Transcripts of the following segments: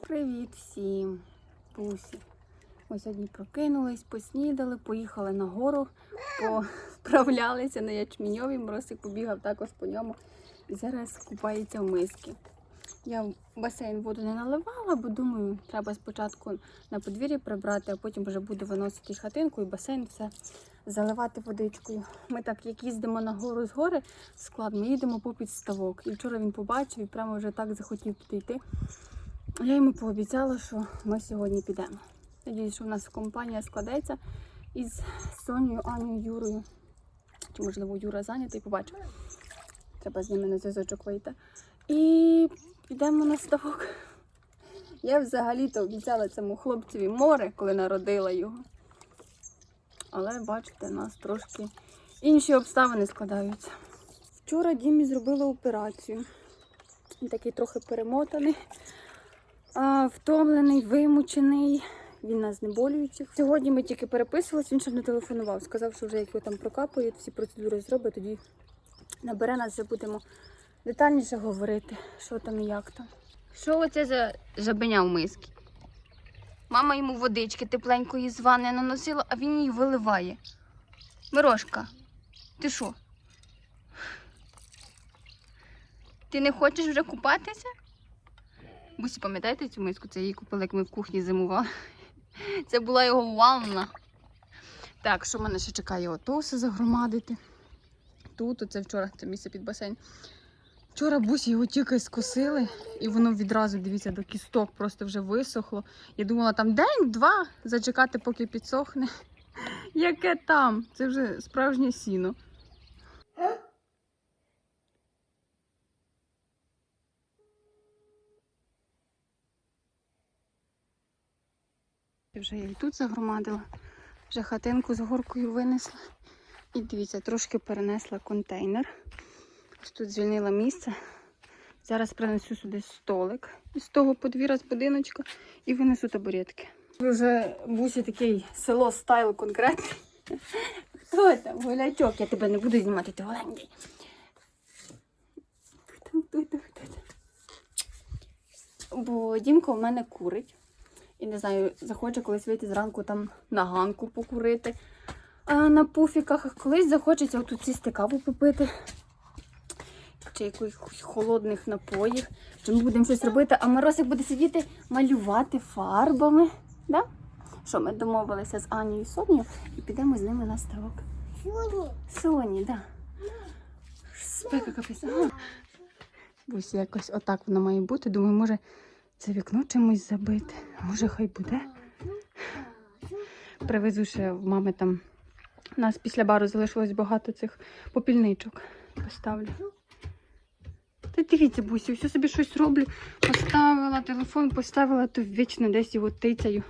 Привіт всім, пусі. Ми сьогодні прокинулись, поснідали, поїхали на гору, поправлялися на ячміньові. Моросик побігав також по ньому і зараз купається в миски. Я в басейн воду не наливала, бо думаю, треба спочатку на подвір'ї прибрати, а потім вже буду виносити хатинку і басейн все заливати водичкою. Ми так, як їздимо на гору з гори, склад, ми їдемо по підставок. І вчора він побачив і прямо вже так захотів підійти. Я йому пообіцяла, що ми сьогодні підемо. Надіюсь, що в нас компанія складеться із Сонією, Анією, Юрою. Чи, можливо, Юра зайнятий, побачимо. Треба з ними на зв'язочок вийти. І підемо на ставок. Я взагалі-то обіцяла цьому хлопцеві море, коли народила його. Але бачите, у нас трошки інші обставини складаються. Вчора Дімі зробила операцію. Він такий трохи перемотаний, втомлений, вимучений. Він на знеболюючих. Сьогодні ми тільки переписувалися, він ще не телефонував. Сказав, що вже як його там прокапують, всі процедури зробить, тоді набере нас, вже будемо детальніше говорити, що там і як там. Що оце за жабеня в мискі? Мама йому водички тепленької з ванни наносила, а він її виливає. Мирошка, ти що? Ти не хочеш вже купатися? Бусі, пам'ятаєте цю миску? Це її купили, як ми в кухні зимували. Це була його ванна. Так, що мене ще чекає? Ото все загромадити. Тут, оце вчора, це місце під басейн. Вчора бусі його тільки скосили, і воно відразу, дивіться, до кісток просто вже висохло. Я думала, там день-два зачекати, поки підсохне. Яке там? Це вже справжнє сіно. Вже я і тут загромадила, вже хатинку з горкою винесла. І дивіться, трошки перенесла контейнер. Ось Тут звільнила місце. Зараз принесу сюди столик із того подвір'я з будиночка і винесу табуретки. Вже бусі такий село стайл конкретний. Хто там? Гулячок, я тебе не буду знімати, ти голенький. Бо Дімка в мене курить. І не знаю, захоче колись вийти зранку там на ганку покурити. А на пуфіках колись захочеться отут сісти каву попити. Чи якихось холодних напоїв. Чи ми будемо щось робити, а Миросик буде сидіти малювати фарбами. Да? Що, ми домовилися з Анією і Сонією і підемо з ними на ставок. Соня, Соні, так. Да. Спека капець. Ось якось отак воно має бути. Думаю, може це вікно чимось забити. Може, хай буде. Привезу ще в мами там. У нас після бару залишилось багато цих попільничок. Поставлю. Та дивіться, бусі, все собі щось роблю. Поставила телефон, поставила, то вічно десь його тицяю.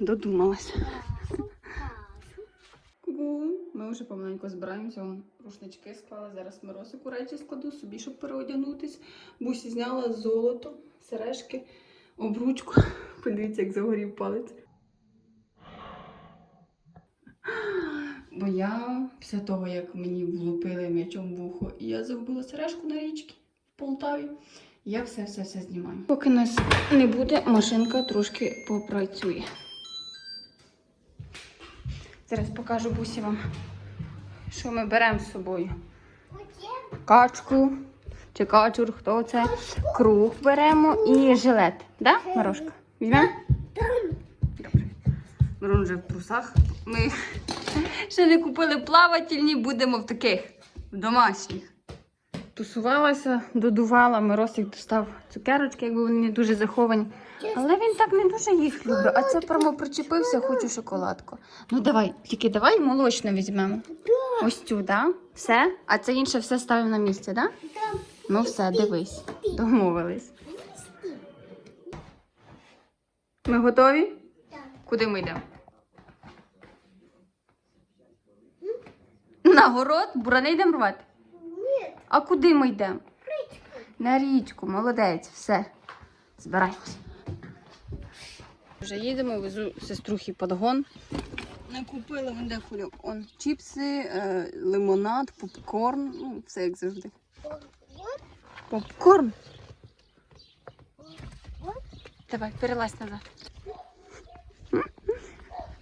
Додумалась. Ми вже помаленьку збираємося. Рушнички склала. Зараз морозику речі складу собі, щоб переодягнутись. Бусі зняла золото, сережки, обручку. Подивіться, як загорів палець. Бо я після того, як мені влупили м'ячом в вухо, і я загубила сережку на річці в Полтаві, я все-все-все знімаю. Поки нас не буде, машинка трошки попрацює. Зараз покажу бусі вам, що ми беремо з собою. Качку чи качур, хто це? Круг беремо і жилет. Да, Марошка? Візьмемо? Добре. Мирон вже в трусах. Ми ще не купили плавательні, будемо в таких, в домашніх. Тусувалася, додувала, Миросик достав цукерочки, якби вони не дуже заховані. Але він так не дуже їх любить. А це прямо причепився, хочу шоколадку. Ну давай, тільки давай молочну візьмемо. Ось цю, да? Все? А це інше все ставимо на місце, да? Ну все, дивись. Домовились. Ми готові? Куди ми йдемо? На город? Бурани йдемо рвати? Ні. А куди ми йдемо? На річку, молодець, все. Збираємось. Вже їдемо, везу сеструхи подгон. Не купили вон де кульок. Он чіпси, е, лимонад, попкорн. Ну, все як завжди. Попкорн. Давай, перелазь назад.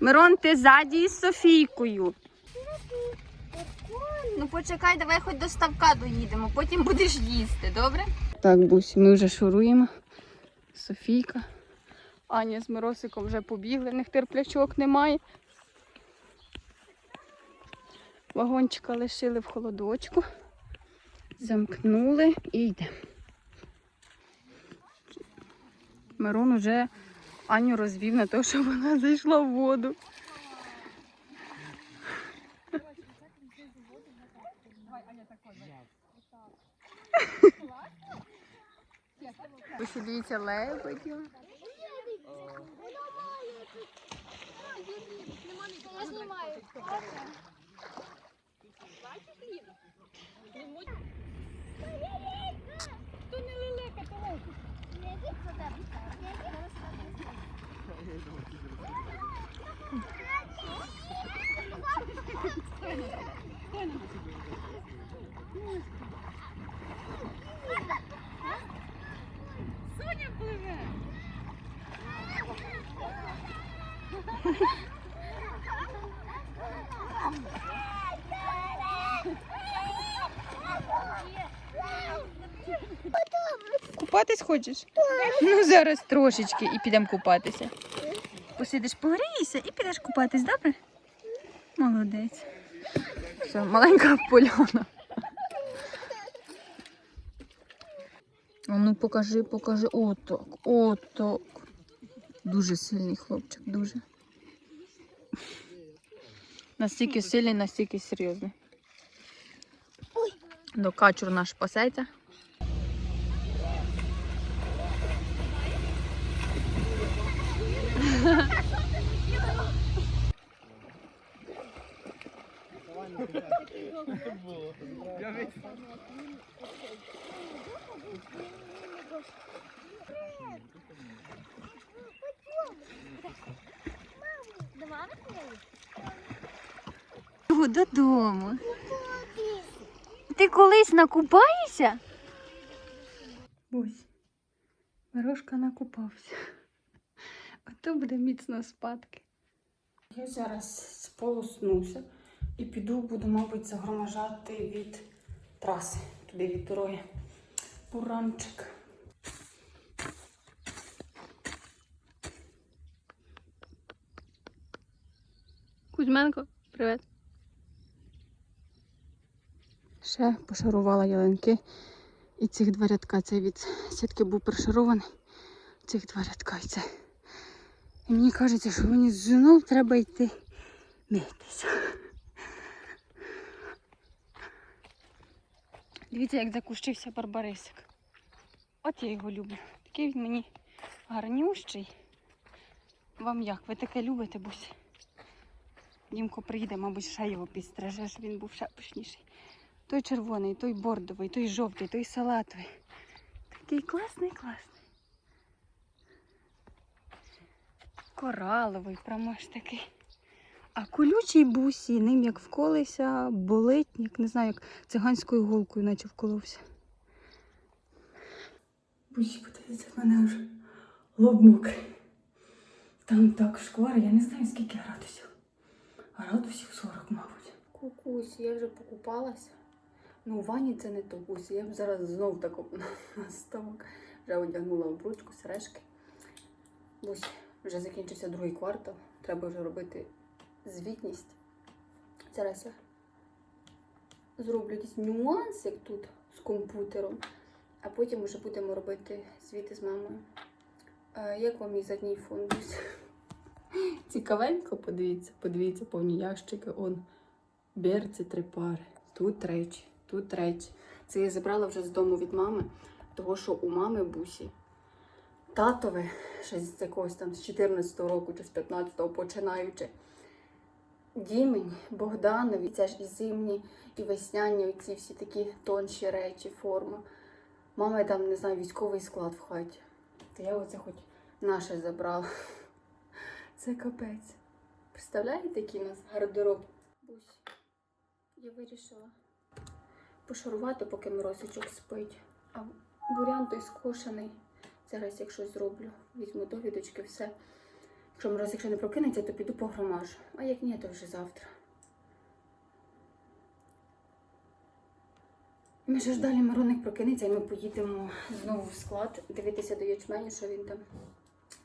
Мирон, ти ззаді з Софійкою. Ну почекай, давай хоч до ставка доїдемо, потім будеш їсти, добре? Так, Бусь, ми вже шуруємо. Софійка. Аня з Миросиком вже побігли, в них терплячок немає. Вагончика лишили в холодочку, замкнули і йдемо. Мирон уже Аню розвів на те, що вона зайшла в воду. Ось дивіться лебедів. Хто не лелека, то ловку. Соня пливе. Купатись хочеш? Ну зараз трошечки і підемо купатися. Посидиш, погрієшся і підеш купатись, добре? Молодець. Все, маленька поляна. Ну покажи, покажи. Отак, отак. Дуже сильний хлопчик, дуже. Настільки сильний, настільки серйозний. До качур наш пасеться. До мами ходили? Додому. Ти колись накупаєшся? Ось. Мирошка накупався. Ото буде міцно спадки. Я зараз сполоснуся і піду, буду, мабуть, загроможати від траси, туди від дороги. Буранчик. Кузьменко, привіт. Ще пошарувала ялинки. І цих два рядка. Цей від сітки був прошарований. Цих два рядка і це. І мені кажеться, що мені знов треба йти митися. Дивіться, як закущився барбарисик. От я його люблю. Такий він мені гарнющий. Вам як? Ви таке любите, бусь? Дімко приїде, мабуть, ще його підстриже, щоб він був ще пишніший. Той червоний, той бордовий, той жовтий, той салатовий. Такий класний, класний. Кораловий, прямо аж такий. А колючий бусі, ним як вколися, болить, як не знаю, як циганською голкою, наче вколовся. Бусі, подивіться, в мене вже лоб мокрий. Там так шквар, я не знаю скільки градусів. Градусів 40, мабуть. Кукусь, я вже покупалася. Ну, у вані це не то гусь. Я б зараз знов таку на ставок. Вже одягнула обручку, сережки. Ось вже закінчився другий квартал. Треба вже робити звітність. Зараз я зроблю якийсь нюанс, як тут з комп'ютером, а потім вже будемо робити звіти з мамою. Е, як вам мій задній фон? Цікавенько, подивіться, подивіться, повні ящики. Он берці три пари. Тут речі, тут речі. Це я забрала вже з дому від мами, того що у мами бусі. Татове, ще з якогось там з 14-го року чи з 15-го починаючи. Дімень, Богданові, це ж і зимні, і весняні, оці всі такі тонші речі, форма. Мама там, не знаю, військовий склад в хаті. То я оце хоч наше забрала. Це капець. Представляєте, який у нас гардероб? Бусь, я вирішила пошарувати, поки морозичок спить. А бурян той скошений. Зараз, якщо зроблю, візьму довідочки, все. Якщо мороз, якщо не прокинеться, то піду погромажу. А як ні, то вже завтра. Ми ж далі Мироник прокинеться, і ми поїдемо знову в склад дивитися до ячменю, що він там,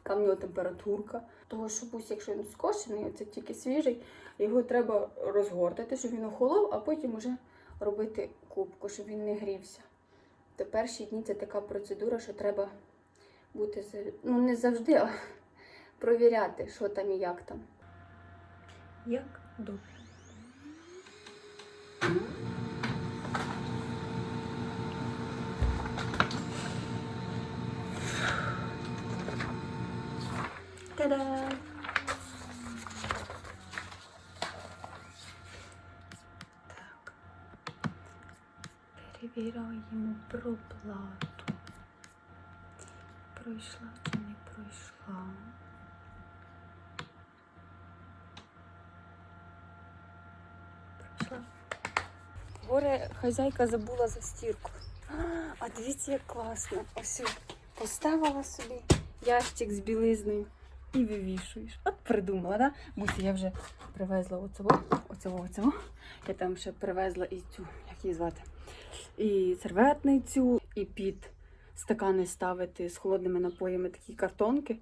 яка нього температурка. Того, що бусь, якщо він скошений, оце тільки свіжий, його треба розгортати, щоб він охолов, а потім вже робити кубку, щоб він не грівся. То перші дні це така процедура, що треба бути ну не завжди, а провіряти, що там і як там. Як добре. Та-да! Перевіряємо проплату. Пройшла чи не пройшла. Пройшла. Горе хазяйка забула за стірку. А дивіться, як класно. Ось поставила собі ящик з білизною і вивішуєш. От придумала, да? Бусі, я вже привезла оцього, оцього, оцього. Я там ще привезла і цю, як її звати, і серветницю, і під стакани ставити з холодними напоями такі картонки.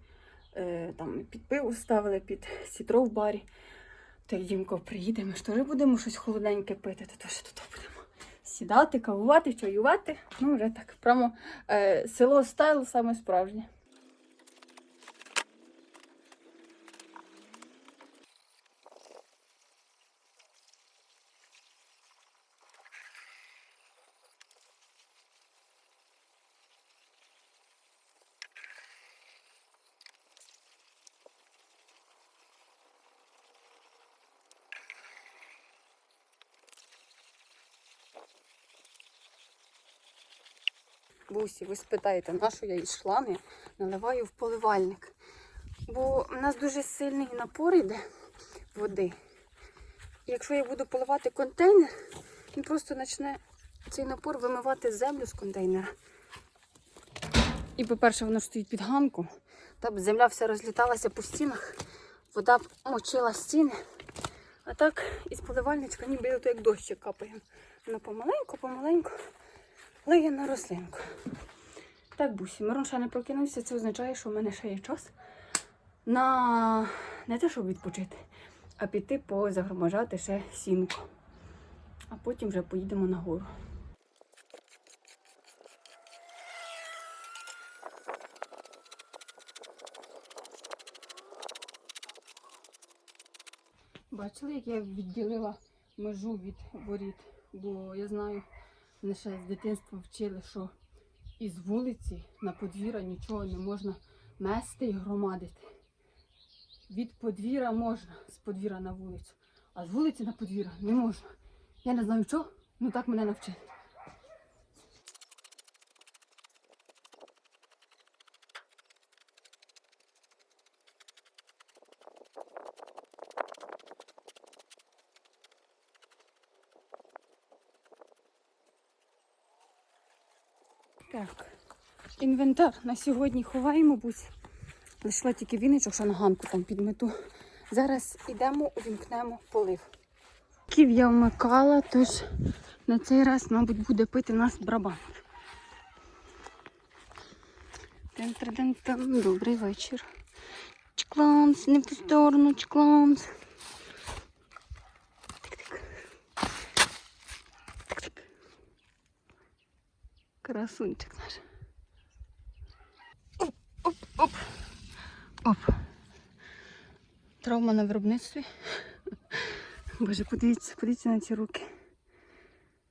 Е, там під пиво ставили, під сітро в барі. То Дімко приїде, ми ж теж будемо щось холодненьке пити, то теж тут будемо сідати, кавувати, чаювати. Ну, вже так, прямо е, село стайл саме справжнє. Бусі, ви спитаєте, на що я із шланги наливаю в поливальник. Бо в нас дуже сильний напор йде води. Якщо я буду поливати контейнер, він просто почне цей напор вимивати землю з контейнера. І, по-перше, воно стоїть під ганку. Та земля вся розліталася по стінах, вода мочила стіни. А так із поливальничка ніби як дощик капає. Воно помаленьку, помаленьку лиє на рослинку. Так, бусі, Мирон ще не прокинувся, це означає, що в мене ще є час на не те, щоб відпочити, а піти позагроможати ще сінку. А потім вже поїдемо на гору. Бачили, як я відділила межу від воріт, бо я знаю, мене ще з дитинства вчили, що із вулиці на подвір'я нічого не можна мести і громадити. Від подвір'я можна, з подвір'я на вулицю, а з вулиці на подвір'я не можна. Я не знаю чого, ну так мене навчили. Так, інвентар на сьогодні ховаємо, будь. Лишила тільки віничок, що на ганку там підмету. Зараз йдемо, увімкнемо полив. Ків я вмикала, тож на цей раз, мабуть, буде пити нас брабант. Добрий вечір. Чкланс, не в ту сторону. Тик-тик. Красунчик наш. Оп, оп. Травма на виробництві. Боже, подивіться, подивіться на ці руки.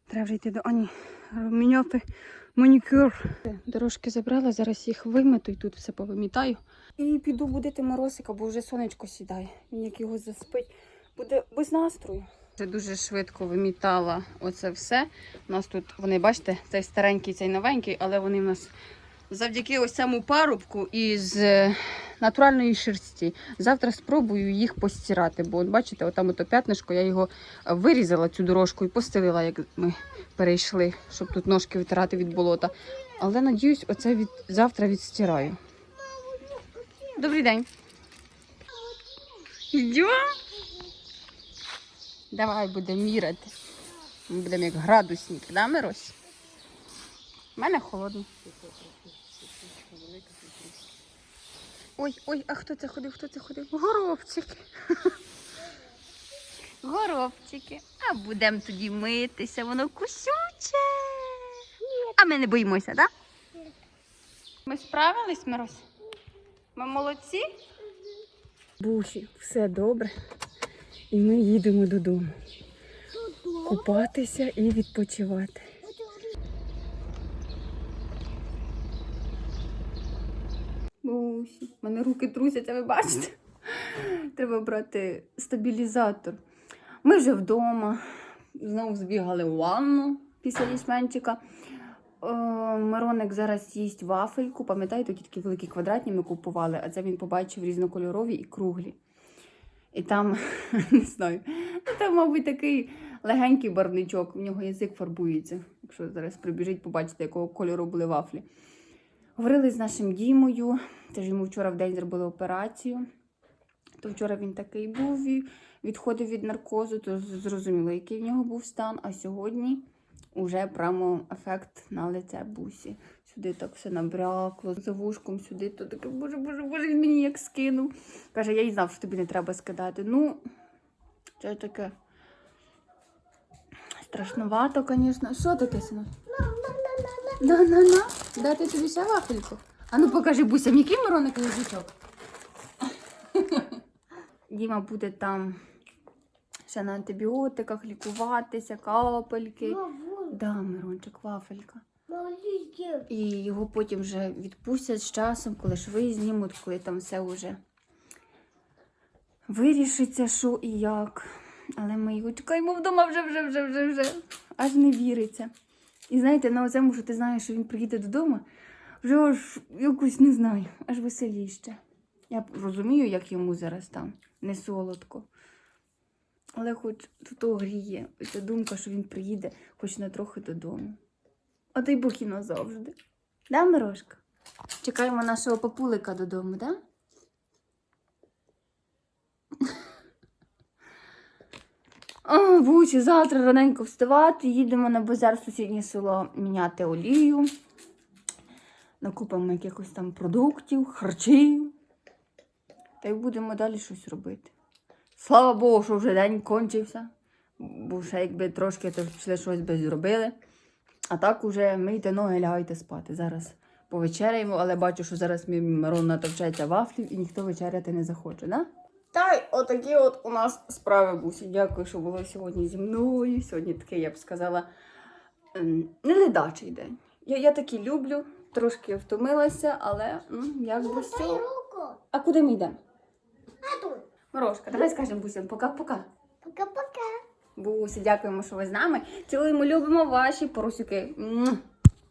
Треба вже йти до Ані. Міняти манікюр. Дорожки забрала, зараз їх вимету і тут все повимітаю. І піду будити морозика, бо вже сонечко сідає. Він як його заспить, буде без настрою. Вже дуже швидко вимітала оце все. У нас тут, вони, бачите, цей старенький, цей новенький, але вони в нас завдяки ось цьому парубку із е, натуральної шерсті. Завтра спробую їх постирати, бо бачите, отам ото п'ятнишко, я його е, вирізала цю дорожку і постелила, як ми перейшли, щоб тут ножки витирати від болота. Але надіюсь, оце від завтра відстираю. Добрий день. Йдемо? Давай будемо міряти. Ми будемо як градусник, да, Мирось? У мене холодно. Ой, ой, а хто це ходив? Хто це ходив? Горобчики. Горобчики. А будемо тоді митися, воно кусюче. А ми не боїмося, так? Ми справились, Мирось? Ми молодці? Бусі, все добре. І ми їдемо додому. Купатися і відпочивати. Бусі, мене руки трусяться, ви бачите? Треба брати стабілізатор. Ми вже вдома. Знову збігали в ванну після лісменчика. Е, Мироник зараз їсть вафельку. Пам'ятаєте, ті такі великі квадратні ми купували, а це він побачив різнокольорові і круглі. І там, не знаю, ну, там, мабуть, такий легенький барвничок, в нього язик фарбується. Якщо зараз прибіжить, побачите, якого кольору були вафлі. Говорили з нашим Дімою, теж йому вчора в день зробили операцію. То вчора він такий був, відходив від наркозу, то зрозуміло, який в нього був стан. А сьогодні вже прямо ефект на лице бусі. Сюди так все набрякло, за вушком сюди, то таке, боже, боже, боже, він мені як скинув. Каже, я й знав, що тобі не треба скидати. Ну, це таке страшновато, звісно. Що таке, синок? На-на-на. Дати тобі ще вафельку? А ну покажи, Буся, який Мироник язичок? Діма буде там ще на антибіотиках лікуватися, капельки. Да, Мирончик, вафелька. І його потім вже відпустять з часом, коли шви знімуть, коли там все вже вирішиться, що і як. Але ми його чекаємо вдома вже, вже, вже, вже, вже. Аж не віриться. І знаєте, на оцьому, що ти знаєш, що він приїде додому, вже аж якось не знаю, аж веселіще. Я розумію, як йому зараз там не солодко. Але хоч тут то гріє, ця думка, що він приїде хоч на трохи додому. А дай Бог і назавжди. Да, Мирошка? Чекаємо нашого папулика додому, да? О, Бучі, завтра раненько вставати, їдемо на базар в сусіднє село міняти олію. Накупимо якихось там продуктів, харчів. Та й будемо далі щось робити. Слава Богу, що вже день кончився. Бо ще якби трошки то пішли щось би зробили. А так уже мийте ноги, лягайте спати. Зараз повечеряємо, але бачу, що зараз мій Мирон натовчається вафлів і ніхто вечеряти не захоче, да? Та й отакі от у нас справи, Бусі. Дякую, що були сьогодні зі мною. Сьогодні такий, я б сказала, ем, не день. Я, я такі люблю, трошки втомилася, але м, як би все. А куди ми йдемо? А тут. Морошка, давай скажемо Бусям пока-пока. Пока-пока. Бусі, дякуємо, що ви з нами. Цілуємо, любимо ваші поросюки.